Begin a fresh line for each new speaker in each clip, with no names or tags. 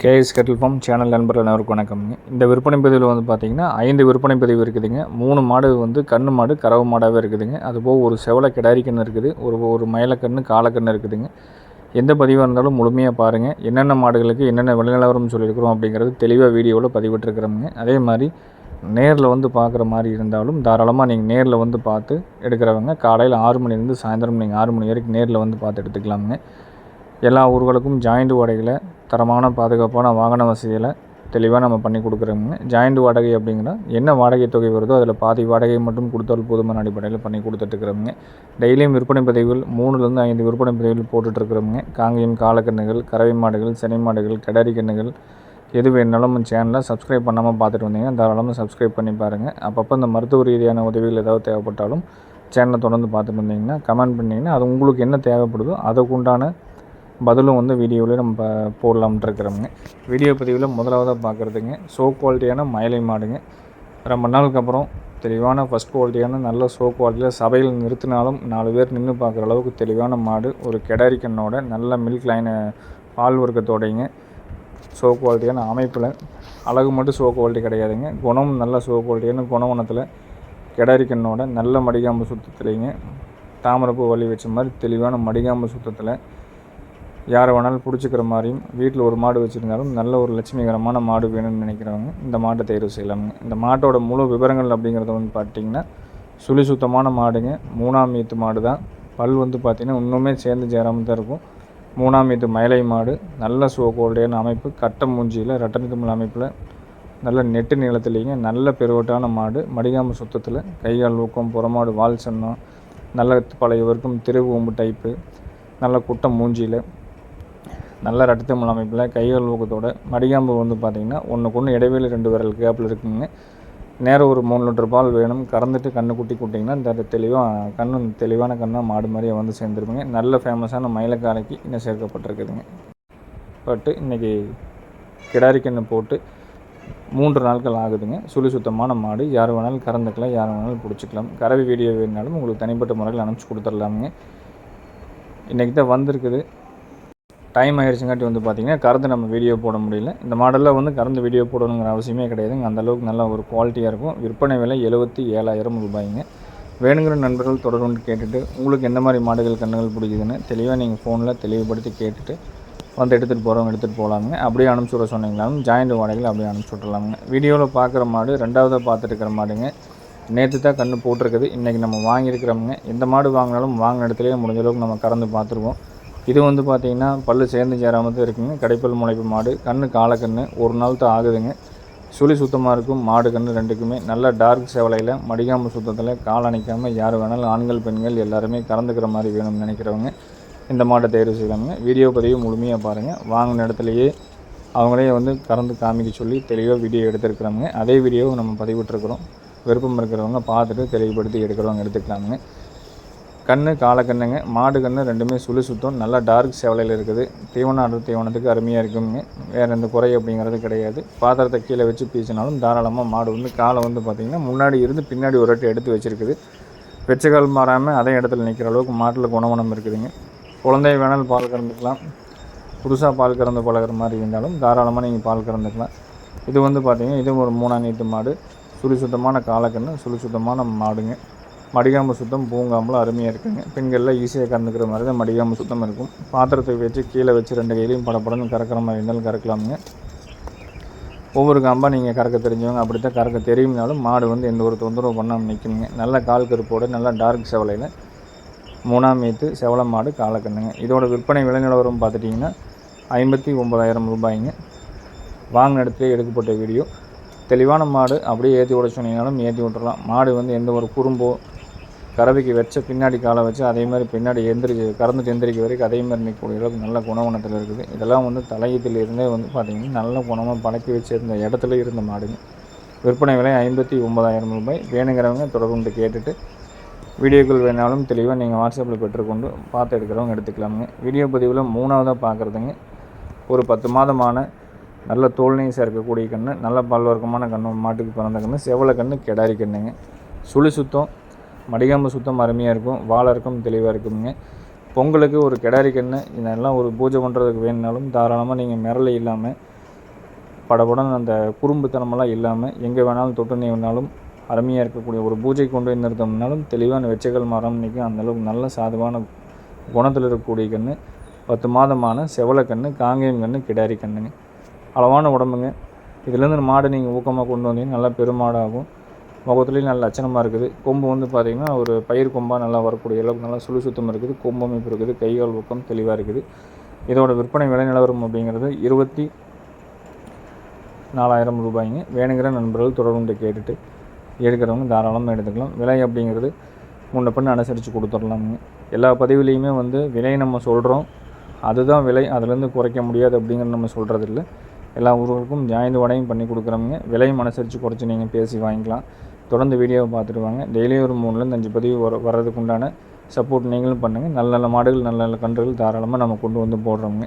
KS கட்டில் form channel நண்பர்கள் அனைவருக்கும் வணக்கம்ங்க இந்த விற்பனை பதிவில் வந்து பார்த்திங்கன்னா ஐந்து விற்பனை பதிவு இருக்குதுங்க. மூணு மாடு வந்து கண்ணு மாடு கறவு மாடாகவே இருக்குதுங்க. அதுபோக ஒரு செவலை கிடாரி கன்று இருக்குது. ஒரு ஒரு மயிலக்கன்று காலக்கன்று இருக்குதுங்க. எந்த பதிவாக இருந்தாலும் முழுமையாக பாருங்கள் என்னென்ன மாடுகளுக்கு என்னென்ன விலைநிலவரம் சொல்லியிருக்கிறோம் அப்படிங்கிறது தெளிவாக வீடியோவில் பதிவிட்டிருக்கிறோமுங்க. அதே மாதிரி நேரில் வந்து பார்க்குற மாதிரி இருந்தாலும் தாராளமாக நீங்கள் நேரில் வந்து பார்த்து எடுக்கிறவங்க காலையில் ஆறு மணிலேருந்து சாயந்தரம் நீங்கள் ஆறு மணி வரைக்கும் நேரில் வந்து பார்த்து எடுத்துக்கலாமுங்க. எல்லா ஊர்களுக்கும் ஜாயிண்ட் வாடகையில் தரமான பாதுகாப்பான வாகன வசதிகளை தெளிவாக நம்ம பண்ணி கொடுக்குறோங்க ஜாயிண்ட் வாடகை அப்படிங்கிற என்ன வாடகை தொகை வருதோ அதில் பாதி வாடகை மட்டும் கொடுத்தால் போதுமான அடிப்படையில் பண்ணி கொடுத்துட்ருக்குறோங்க டெய்லியும் விற்பனை பதிவுகள் மூணுலேருந்து ஐந்து விற்பனை பதிவுகள் போட்டுட்ருக்குறோங்க காங்கேயம் காலக்கண்ணுகள் கறவை மாடுகள் சினை மாடுகள் கிடாரி கண்ணுகள் எது வேணாலும் நம்ம சேனலை சப்ஸ்கிரைப் பண்ணாமல் பார்த்துட்டு வந்தீங்கன்னா தாராளமாக சப்ஸ்கிரைப் பண்ணி பாருங்கள் அப்பப்போ இந்த மருத்துவ ரீதியான உதவிகள் ஏதாவது தேவைப்பட்டாலும் சேனலை தொடர்ந்து பார்த்துட்டு வந்தீங்கன்னா கமெண்ட் பண்ணிங்கன்னா அது உங்களுக்கு என்ன தேவைப்படுதோ அதுக்குண்டான பதிலும் வந்து வீடியோவில் நம்ம ப- போடலாம்னு இருக்கிறோமுங்க வீடியோ பதிவில் முதலாவதாக பார்க்குறதுங்க சோ குவாலிட்டியான மயிலை மாடுங்க. ரொம்ப நாளுக்கு அப்புறம் தெளிவான ஃபஸ்ட் குவாலிட்டியான நல்ல ஷோ குவாலிட்டியில் சபையில் நிறுத்தினாலும் நாலு பேர் நின்று பார்க்குற அளவுக்கு தெளிவான மாடு ஒரு கெடாரி கண்ணோட நல்ல மில்க் லைனை பால் வர்க்கத்தோடைங்க சோ குவாலிட்டியான அமைப்பில். அழகு மட்டும் சோ குவாலிட்டி கிடையாதுங்க. குணம் நல்ல சோ குவாலிட்டியான குணவனத்தில் கெடாரிக்கண்ணோட நல்ல மடிகாம்பு சுத்தத்துலேங்க தாமரைப்பூ வழி வச்ச மாதிரி தெளிவான மடிகாம்பு சுத்தத்தில் யாரை வேணாலும் பிடிச்சிக்கிற மாதிரியும் வீட்டில் ஒரு மாடு வச்சுருந்தாலும் நல்ல ஒரு லட்சுமிகரமான மாடு வேணும்னு நினைக்கிறவங்க இந்த மாட்டை தேர்வு செய்யலாமுங்க. இந்த மாட்டோட முழு விவரங்கள் அப்படிங்கிறத வந்து பார்த்திங்கன்னா சுழி சுத்தமான மாடுங்க. மூணாம் ஈத்து மாடு தான். பல் வந்து பார்த்திங்கன்னா இன்னுமே சேர்ந்து சேராமல் தான் இருக்கும். மூணாம் ஈத்து மயிலை மாடு. நல்ல சுவக்கோல்டையான அமைப்பு. கட்ட மூஞ்சியில் ரெட்டனி தமிழ் அமைப்பில் நல்ல நெட்டு நீளத்துலேங்க. நல்ல பெருவட்டான மாடு. மடிகாம்பு சுத்தத்தில். கைகால் ஊக்கம் புறமாடு வால் சன்னம் நல்ல பழைய வரைக்கும் திருவும்பு டைப்பு நல்ல குட்டம் மூஞ்சியில் நல்ல ரட்டத்தமிழ் அமைப்பில் கைகள் ஊக்கத்தோட மடிகாம்பு வந்து பார்த்திங்கன்னா ஒன்றுக்கு ஒன்று இடைவெளி ரெண்டு விரல் கேப்பில் இருக்குங்க. நேரம் ஒரு மூணு லிட்டர் பால் வேணும். கறந்துட்டு கண்ணு குட்டி கூட்டிங்கன்னா இந்த தெளிவாக கண்ணு தெளிவான கண்ணாக மாடு மாதிரியே வந்து சேர்ந்துருக்குங்க நல்ல ஃபேமஸான மயிலக்காலைக்கு இன்னும் சேர்க்கப்பட்டிருக்குதுங்க. பட்டு இன்றைக்கி கிடாரி கண்ணு போட்டு மூன்று நாட்கள் ஆகுதுங்க. சுழி சுத்தமான மாடு. யார் வேணாலும் கறந்துக்கலாம் யார் வேணாலும் பிடிச்சிக்கலாம். கறவை வீடியோ வேணாலும் உங்களுக்கு தனிப்பட்ட முறையில் அனுப்பிச்சி கொடுத்துடலாமுங்க இன்றைக்கி தான் வந்திருக்குது. டைம் ஆயிடுச்சுங்காட்டி வந்து பார்த்திங்கன்னா கறந்து நம்ம வீடியோ போட முடியல. இந்த மாடலில் வந்து கறந்து வீடியோ போடணுங்கிற அவசியமே கிடையாதுங்க. அந்த அளவுக்கு நல்ல ஒரு குவாலிட்டியாக இருக்கும். விற்பனை விலை எழுபத்தி ஏழாயிரம் ரூபாய்ங்க. வேணுங்கிற நண்பர்கள் தொடர்ந்து கேட்டுட்டு உங்களுக்கு எந்த மாதிரி மாடுகள் கண்ணுகள் பிடிக்குதுன்னு தெளிவாக நீங்கள் ஃபோனில் தெளிவுபடுத்தி கேட்டுட்டு வந்து எடுத்துகிட்டு போகிறவங்க எடுத்துகிட்டு போகலாங்க அப்படியே அனுப்பிச்சி விட சொன்னீங்களாலும் ஜாயிண்ட் வாடகையில் அப்படியே அனுப்பிச்சி விட்றலாங்க வீடியோவில் பார்க்குற மாடு ரெண்டாவதாக பார்த்துட்டு இருக்கிற மாடுங்க. நேற்று தான் கன்று போட்டிருக்குது. இன்றைக்கி நம்ம வாங்கியிருக்கிறோமுங்க. எந்த மாடு வாங்கினாலும் வாங்கின இடத்துலையே முடிஞ்ச அளவுக்கு நம்ம கறந்து பார்த்துருவோம் இது வந்து பார்த்திங்கன்னா பல்லு சேர்ந்து சேராமல் தான் இருக்குங்க. கடைப்பல் முளைப்பு மாடு கண்ணு காலக்கண்ணு ஒரு நாள் தான் ஆகுதுங்க. சுழி சுத்தமாக இருக்கும் மாடு கண்ணு ரெண்டுக்குமே. நல்ல டார்க் சேவலையில் மடிகாம்பு சுத்தத்தில் கால் அணைக்காமல் யார் வேணாலும் ஆண்கள் பெண்கள் எல்லாருமே கறந்துக்கிற மாதிரி வேணும்னு நினைக்கிறவங்க இந்த மாட்டை தேர்வு செய்யலாமுங்க வீடியோ பதிவு முழுமையாக பாருங்கள் வாங்கின இடத்துலையே அவங்களே வந்து கறந்து காமிக்க சொல்லி தெளிவாக வீடியோ எடுத்துருக்குறாங்க. அதே வீடியோவை நம்ம பதிவிட்டுருக்குறோம். விருப்பம் இருக்கிறவங்க பார்த்துட்டு தெளிவுபடுத்தி எடுக்கிறவங்க எடுத்துக்கலாமுங்க. கண்ணு காலக்கண்ணுங்க மாடு கன்று ரெண்டுமே சுழி சுத்தம். நல்லா டார்க் சேவலையில் இருக்குது. தீவனம் தீவனத்துக்கு அருமையாக இருக்குங்க. வேறு எந்த குறை அப்படிங்கிறது கிடையாது. பாத்திரத்தை கீழே வச்சு பீச்சினாலும் தாராளமாக மாடு வந்து காலை வந்து பார்த்திங்கன்னா முன்னாடி இருந்து பின்னாடி ஒரு வாட்டி எடுத்து வச்சுருக்குது. வெச்சகால் மாறாமல் அதே இடத்துல நிற்கிற அளவுக்கு மாட்டில் குணவனம் இருக்குதுங்க. குழந்தை வேணாலும் பால் கறந்துக்கலாம். புதுசாக பால் கறந்து பழகுற மாதிரி இருந்தாலும் தாராளமாக நீங்கள் பால் கறந்துக்கலாம். இது வந்து பார்த்திங்கன்னா இது ஒரு மூணாம் நீட்டு மாடு. சுழி சுத்தமான காலக்கண்ணு சுழி சுத்தமான மாடுங்க. மடிகாம்பு சுத்தம் பூங்காமலும் அருமையாக இருக்குங்க. பெண்களில் ஈஸியாக கறந்துக்கிற மாதிரி தான் மடிகாம்பு சுத்தம் இருக்கும். பாத்திரத்தை வச்சு கீழே வச்சு ரெண்டு கையிலையும் படப்படன்னு கறக்கிற மாதிரி இருந்தாலும் கறக்கலாமுங்க. ஒவ்வொரு காம்பாக நீங்கள் கறக்க தெரிஞ்சவங்க அப்படி தான் கறக்க தெரியும்னாலும் மாடு வந்து எந்த ஒரு தொந்தரவு பண்ணாமல் நிற்குங்க நல்ல கால் கருப்போடு நல்லா டார்க் செவலையில் மூணாம் மீத்து செவல மாடு காலக்கண்ணுங்க. இதோட விற்பனை விலை நிலவரம் பார்த்துட்டிங்கன்னா ஐம்பத்தி ஒம்பதாயிரம் ரூபாய்ங்க. வாங்கின இடத்துல எடுக்கப்பட்ட வீடியோ. தெளிவான மாடு அப்படியே ஏற்றி விட சொன்னீங்கனாலும் ஏற்றி விட்டுறலாம். மாடு வந்து எந்த ஒரு குறும்போ கறவைக்கு வச்ச பின்னாடி காலை வச்சு அதே மாதிரி பின்னாடி எந்திரிச்சு கறந்துட்டு எந்திரிக்க வரைக்கும் அதே மாதிரி நிற்கக்கூடிய அளவுக்கு நல்ல குணவனத்தில் இருக்குது. இதெல்லாம் வந்து தலையத்தில் இருந்தே வந்து பார்த்திங்கன்னா நல்ல குணமாக பழக்கி வச்சிருந்த இடத்துல இருந்த மாடுங்க. விற்பனை விலை ஐம்பத்தி ஒம்பதாயிரம் ரூபாய். வேணுங்கிறவங்க தொடர்புண்டு கேட்டுட்டு வீடியோக்கள் வேணாலும் தெளிவாக நீங்கள் வாட்ஸ்அப்பில் பெற்றுக்கொண்டு பார்த்து எடுக்கிறவங்க எடுத்துக்கலாமுங்க. வீடியோ பதிவில் மூணாவதாக பார்க்குறதுங்க ஒரு பத்து மாதமான நல்ல தோல்நீசம் இருக்கக்கூடிய கன்று நல்ல பல்வர்க்கமான கன்று மாட்டுக்கு பிறந்த கன்று செவலை கன்று கெடாரி கண்ணுங்க. சுழி சுத்தம் மடிகாம்பு சுத்தம் அருமையாக இருக்கும். வாழை இருக்கும் தெளிவாக இருக்குங்க பொங்கலுக்கு ஒரு கெடாரி கன்று இதெல்லாம் ஒரு பூஜை பண்ணுறதுக்கு வேணுனாலும் தாராளமாக நீங்கள் மிரளி இல்லாமல் படபடன்னு அந்த குறும்புத்தனமெல்லாம் இல்லாமல் எங்கே வேணாலும் தொட்டு நீவினாலும் அருமையாக இருக்கக்கூடிய ஒரு பூஜை கொண்டு போய் நிறுத்தம்னாலும் தெளிவான வெச்சைகள் மரம் நிற்கும். அந்தளவுக்கு நல்ல சாதுவான குணத்தில் இருக்கக்கூடிய கன்று பத்து மாதமான செவலக்கன்று காங்கேயம் கன்று கிடாரி கன்றுங்க. அளவான உடம்புங்க. இதுலேருந்து மாடு நீங்கள் ஊக்கமாக கொண்டு வந்தீங்கன்னா நல்லா பெருமாடாகும். முகத்துலேயும் நல்ல லட்சணமாக இருக்குது. கொம்பு வந்து பார்த்திங்கன்னா ஒரு பயிர் கொம்பாக நல்லா வரக்கூடிய அளவுக்கு நல்லா சுழி சுத்தம் இருக்குது. கொம்பு அமைப்பு இருக்குது. கைகால் பக்கம் தெளிவாக இருக்குது. இதோட விற்பனை விலை நிலவரம் அப்படிங்கிறது இருபத்தி நாலாயிரம் ரூபாய்ங்க. வேணுங்கிற நண்பர்கள் தொடர்ந்து கேட்டுட்டு எடுக்கிறவங்க தாராளமாக எடுத்துக்கலாம். விலை அப்படிங்கிறது முன்ன பண்ணி அனுசரித்து கொடுத்துடலாமுங்க. எல்லா பதிவுலேயுமே வந்து விலையை நம்ம சொல்கிறோம் அதுதான் விலை. அதுலேருந்து குறைக்க முடியாது அப்படிங்கிறது நம்ம சொல்கிறதில்ல எல்லா ஊர்களுக்கும் ஜாயிண்ட் வடையும் பண்ணி கொடுக்குறோமுங்க. விலையும் அனுசரித்து குறைச்சி நீங்கள் பேசி வாங்கிக்கலாம். தொடர்ந்து வீடியோவை பார்த்துட்டு வாங்க. ஒரு மூணுலேருந்து அஞ்சு பதிவு வர வர்றதுக்கு உண்டான சப்போர்ட் நீங்களும் பண்ணுங்கள் நல்ல நல்ல மாடுகள் நல்ல நல்ல கன்றுகள் தாராளமாக நம்ம கொண்டு வந்து போடுறோங்க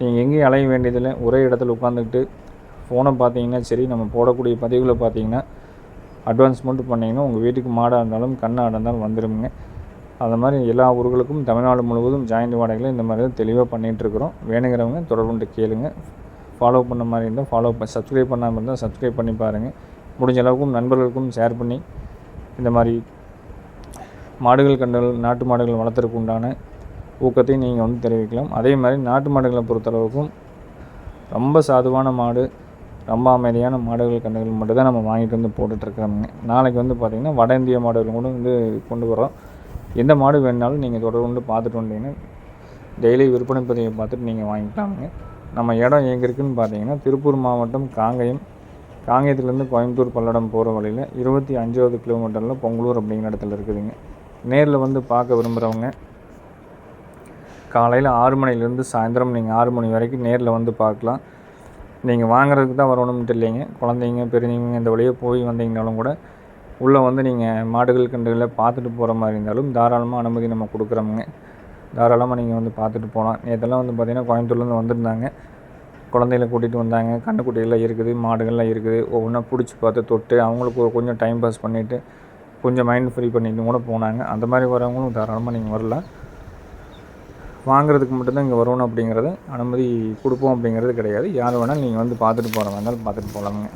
நீங்கள் எங்கேயும் அலைய வேண்டியதில்லை. ஒரே இடத்துல உட்காந்துக்கிட்டு ஃபோனை பார்த்தீங்கன்னா சரி நம்ம போடக்கூடிய பதிவுகளை பார்த்தீங்கன்னா அட்வான்ஸ் மட்டும் பண்ணிங்கன்னா உங்கள் வீட்டுக்கு மாடாக இருந்தாலும் கண்ணாக இருந்தாலும் வந்துடுங்க அது மாதிரி எல்லா ஊர்களுக்கும் தமிழ்நாடு முழுவதும் ஜாயிண்ட் வாடகையில் இந்த மாதிரி தான் தெளிவாக பண்ணிகிட்ருக்குறோம் வேணுங்கிறவங்க தொடர்புண்டு கேளுங்க. ஃபாலோ பண்ண மாதிரி இருந்தால் ஃபாலோ சப்ஸ்கிரைப் பண்ணாமல் இருந்தால் சப்ஸ்கிரைப் பண்ணி பாருங்கள் முடிஞ்ச அளவுக்கும் நண்பர்களுக்கும் ஷேர் பண்ணி இந்த மாதிரி மாடுகள் கண்டுகள் நாட்டு மாடுகள் வளர்த்துறதுக்கு உண்டான ஊக்கத்தையும் நீங்கள் வந்து தெரிவிக்கலாம். அதே மாதிரி நாட்டு மாடுகளை பொறுத்தளவுக்கும் ரொம்ப சாதுவான மாடு ரொம்ப அமைதியான மாடுகள் கண்டுகள் மட்டும் தான் நம்ம வாங்கிட்டு வந்து போட்டுட்ருக்கிறோங்க. நாளைக்கு வந்து பார்த்திங்கன்னா வட இந்திய மாடுகள் கூட வந்து கொண்டு வரோம் எந்த மாடு வேணுனாலும் நீங்கள் தொடர்பு கொண்டு பார்த்துட்டு வந்தீங்கன்னா டெய்லி விற்பனை பதிவை பார்த்துட்டு நீங்கள் வாங்கிக்கலாமுங்க. நம்ம இடம் எங்கே இருக்குதுன்னு பார்த்தீங்கன்னா திருப்பூர் மாவட்டம் காங்கயம் காங்கேயத்துலேருந்து கோயம்புத்தூர் பல்லடம் போகிற வழியில் இருபத்தி அஞ்சாவது கிலோமீட்டரில் பொங்கலூர் அப்படிங்கிற இடத்துல இருக்குதுங்க. நேரில் வந்து பார்க்க விரும்புகிறவங்க காலையில் ஆறு மணிலேருந்து சாயந்தரம் நீங்கள் ஆறு மணி வரைக்கும் நேரில் வந்து பார்க்கலாம். நீங்கள் வாங்குறதுக்கு தான் வரணும்ட்டு இல்லைங்க குழந்தைங்க பெரியவங்க இந்த வழியாக போய் வந்தீங்கனாலும் கூட உள்ளே வந்து நீங்கள் மாடுகள் கண்டுகளை பார்த்துட்டு போகிற மாதிரி இருந்தாலும் தாராளமாக அனுமதி நம்ம கொடுக்குறோமுங்க. தாராளமாக நீங்கள் வந்து பார்த்துட்டு போகலாம் நேற்றெல்லாம் வந்து பார்த்திங்கன்னா கோயம்புத்தூர்லேருந்து வந்திருந்தாங்க. குழந்தைகளை கூட்டிகிட்டு வந்தாங்க. கண்ணுக்குட்டிகள்லாம் இருக்குது மாடுகள்லாம் இருக்குது. ஒவ்வொன்றா பிடிச்சி பார்த்து தொட்டு அவங்களுக்கு கொஞ்சம் டைம் பாஸ் பண்ணிவிட்டு கொஞ்சம் மைண்ட் ஃப்ரீ பண்ணிட்டு கூட போனாங்க. அந்த மாதிரி வரவங்களும் தாராளமாக நீங்கள் வரலாம் வாங்குறதுக்கு மட்டும்தான் இங்கே வரணும் அப்படிங்கிறத அனுமதி கொடுப்போம் அப்படிங்கிறது கிடையாது. யார் வேணாலும் நீங்கள் வந்து பார்த்துட்டு போகிற இருந்தாலும் பார்த்துட்டு போகலாமுங்க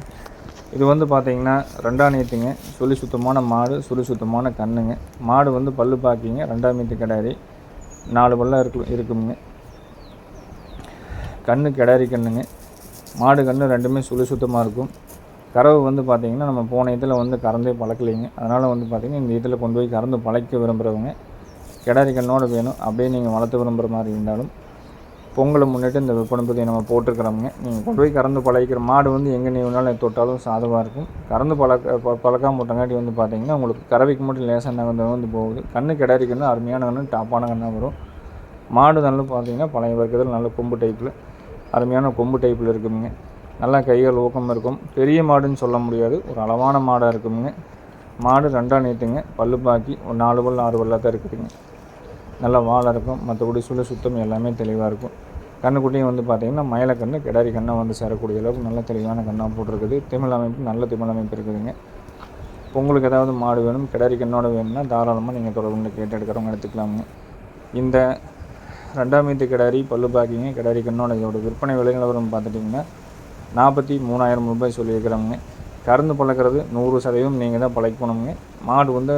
இது வந்து பார்த்தீங்கன்னா ரெண்டாம் நீத்துங்க. சுழி சுத்தமான மாடு சுழி சுத்தமான கண்ணுங்க. மாடு வந்து பல்லு பார்க்கிங்க ரெண்டாம் நீத்து கிடாரி நாலு பல்லாக இருக்கு இருக்குங்க கண்ணு கிடாரி கண்ணுங்க. மாடு கண்ணு ரெண்டுமே சுழி சுத்தமாக இருக்கும். கறவு வந்து பார்த்திங்கன்னா நம்ம போன இதில் வந்து கறந்தே பழக்கலைங்க. அதனால் வந்து பார்த்திங்கன்னா இந்த இதில் கொண்டு போய் கறந்து பழக்க விரும்புகிறவங்க கிடாரி கண்ணோடு வேணும். அப்படியே நீங்கள் வளர்த்து விரும்புகிற மாதிரி இருந்தாலும் பொங்கலை முன்னிட்டு இந்த விற்பனை நம்ம போட்டிருக்கிறோங்க நீங்கள் கொண்டு போய் கறந்து பழகிக்கிற மாடு வந்து எங்கே நீ வேணாலும் தொட்டாலும் சாதமாக இருக்கும். கறந்து பழக்க ப பழக்காம போட்டங்காட்டி வந்து பார்த்திங்கன்னா உங்களுக்கு கறவைக்கு மட்டும் லேசாக நகர்ந்து வந்து போகுது. கண்ணு கிடாரி கண்ணு அருமையான கண்ணு டாப்பான கண்ணாக வரும். மாடு நல்லா பார்த்தீங்கன்னா பழைய வர்க்கத்தில் நல்ல கொம்பு டைப்பில் அருமையான கொம்பு டைப்பில் இருக்குங்க நல்லா கைகள் ஊக்கம் இருக்கும். பெரிய மாடுன்னு சொல்ல முடியாது. ஒரு அளவான மாடாக இருக்குங்க மாடு ரெண்டாக நீட்டுங்க. பல்லு பாக்கி ஒரு நாலு பல் ஆறு பல்லாக தான் இருக்குதுங்க. நல்லா வாழை இருக்கும். மற்றபடி சுழ சுத்தம் எல்லாமே தெளிவாக இருக்கும். கண்ணுக்குட்டியும் வந்து பார்த்திங்கன்னா மயில கண்ணு கிடாரி கண்ணை வந்து சேரக்கூடிய அளவுக்கு நல்ல தெளிவான கண்ணாக போட்டிருக்குது. திமிழ் அமைப்பு நல்ல திமிழ் அமைப்பு இருக்குதுங்க. உங்களுக்கு ஏதாவது மாடு வேணும் கிடாரி கண்ணோட வேணும்னா தாராளமாக நீங்கள் தொடர்பு கேட்டு எடுக்கிறவங்க எடுத்துக்கலாமுங்க. இந்த ரெண்டாம் மீத்து கிடாரி பல்லு பாக்கிங்க கிடாரி கண்ணோட இதோட விற்பனை விலை நிலவரம் பார்த்துட்டிங்கன்னா நாற்பத்தி மூணாயிரம் ரூபாய் சொல்லியிருக்கிறாங்க கறந்து பழக்கிறது நூறு சதவீதம் நீங்கள் தான் பழக்கணுங்க மாடு வந்து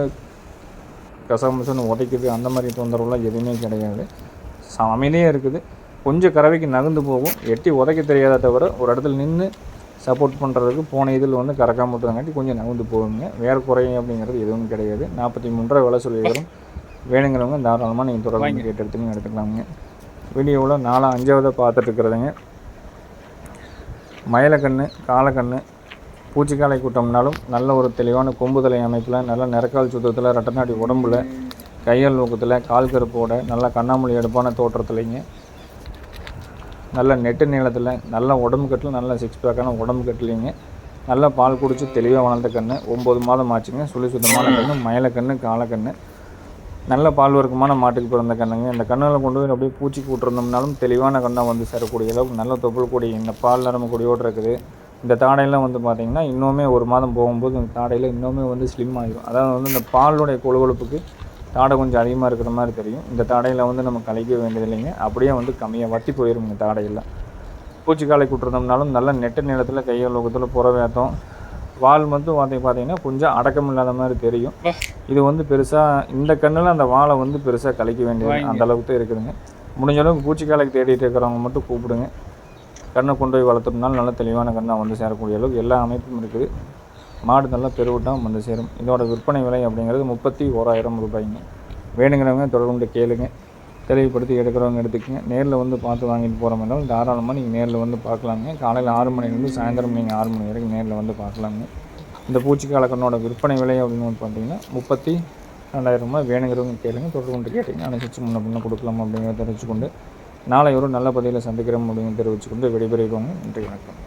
கசகமசன்னு உதைக்குது அந்த மாதிரி தொந்தரவுலாம் எதுவுமே கிடையாது. அமைதியாக இருக்குது. கொஞ்சம் கறவைக்கு நகர்ந்து போகும். எட்டி உதைக்க தெரியாத தவிர ஒரு இடத்துல நின்று சப்போர்ட் பண்ணுறதுக்கு போன இதில் வந்து கறக்காம விட்டுறங்காட்டி கொஞ்சம் நகர்ந்து போகுங்க. வேறு குறையும் அப்படிங்கிறது எதுவும் கிடையாது. நாற்பத்தி மூன்றரை விலை சொல்லியிருக்கிறோம். வேணுங்கிறவங்க தாராளமாக நீங்கள் தொடர்பு கேட்டு எடுத்துன்னு எடுத்துக்கலாமுங்க. வீடியோவில் நாலாம் அஞ்சாவதாக பார்த்துட்டு இருக்கிறதுங்க. மயிலக்கண்ணு காலக்கண்ணு பூச்சிக்காலை கூட்டம்னாலும் நல்ல ஒரு தெளிவான கொம்புதலை அமைப்பில் நல்ல நிறக்கால் சுத்தத்தில் ரெட்டநாடி உடம்புல கையல் நோக்கத்தில் கால் கருப்போட நல்ல கண்ணாமொழி எடுப்பான தோற்றத்துலைங்க. நல்ல நெட்டு நீளத்தில் நல்ல உடம்பு கட்டில் நல்ல சிக்ஸ் பேக்கான உடம்பு கட்டிலிங்க. நல்லா பால் குடித்து தெளிவாக வளர்ந்த கன்று ஒம்பது மாதம் ஆச்சுங்க. சுழி சுத்தமான கன்று மயிலக்கண்ணு காலக்கண்ணு. நல்ல பால் வர்க்கமான மாட்டுக்கு பிறந்த கண்ணுங்க. இந்த கண்ணில் கொண்டு போய் அப்படியே பூச்சி கூட்டிருந்தோம்னாலும் தெளிவான கண்ணாக வந்து சேரக்கூடிய அளவுக்கு நல்ல தொப்புள் இந்த பால் நரம்பு கொடியோடு இருக்குது. இந்த தாடையெல்லாம் வந்து பார்த்திங்கன்னா இன்னுமே ஒரு மாதம் போகும்போது இந்த தாடையில் இன்னுமே வந்து ஸ்லிம் ஆகிடும் அதாவது வந்து இந்த பாலுடைய கொழுகொழுப்புக்கு தாடை கொஞ்சம் அதிகமாக இருக்கிற மாதிரி தெரியும். இந்த தாடையில் வந்து நம்ம கலைக்க வேண்டியதில்லைங்க. அப்படியே வந்து கம்மியாக வத்தி போயிடும் இந்த தாடையில் பூச்சிக்காலை விட்டுருந்தோம்னாலும் நல்ல நெட்ட நிலத்தில் கையில் லோகத்தில் புறவேத்தம் வால் மட்டும் வந்து பார்த்தீங்கன்னா கொஞ்சம் அடக்கம் இல்லாத மாதிரி தெரியும். இது வந்து பெருசாக இந்த கண்ணில் அந்த வாழை வந்து பெருசாக கழிக்க வேண்டியது அந்த அளவுக்கு தான் இருக்குதுங்க. முடிஞ்ச அளவுக்கு பூச்சிக்காலைக்கு தேடிட்டு இருக்கிறவங்க மட்டும் கூப்பிடுங்க. கண்ணை கொண்டு போய் வளர்த்துறதுனால நல்ல தெளிவான கண்ணாக வந்து சேரக்கூடிய அளவுக்கு எல்லா அமைப்பும் இருக்குது. மாடு நல்லா பெருவிட்டால் வந்து சேரும். இதோட விற்பனை விலை அப்படிங்கிறது முப்பத்தி ஓராயிரம் ரூபாய்ங்க. வேணுங்கிறவங்க தொடர்பு கேளுங்க. தெளிவுபடுத்தி எடுக்கிறவங்க எடுத்துக்கங்க. நேரில் வந்து பார்த்து வாங்கிட்டு போகிற மாதிரி இருந்தாலும் தாராளமாக நீங்கள் நேரில் வந்து பார்க்கலாங்க. காலையில் ஆறு மணிலேருந்து சாயந்தரம் நீங்கள் ஆறு மணி வரைக்கும் நேரில் வந்து பார்க்கலாங்க. இந்த பூச்சிக்கால கண்ணோட விற்பனை விலை அப்படின்னு பார்த்தீங்கன்னா முப்பத்தி ரெண்டாயிரம் ரூபாய் வேணுங்கிறவங்க கேளுங்க. தொடர்பு கொண்டு கேட்டிங்கன்னா அனுசரிச்சு முன்ன பின்ன கொடுக்கலாம் அப்படிங்கிறத தெரிவிச்சுக்கொண்டு நாளை ஒரு நல்ல பதிவில் சந்திக்கிறோம் அப்படின்னு தெரிவிச்சுக்கொண்டு விடைபெறுகிறோங்க. நன்றி வணக்கம்.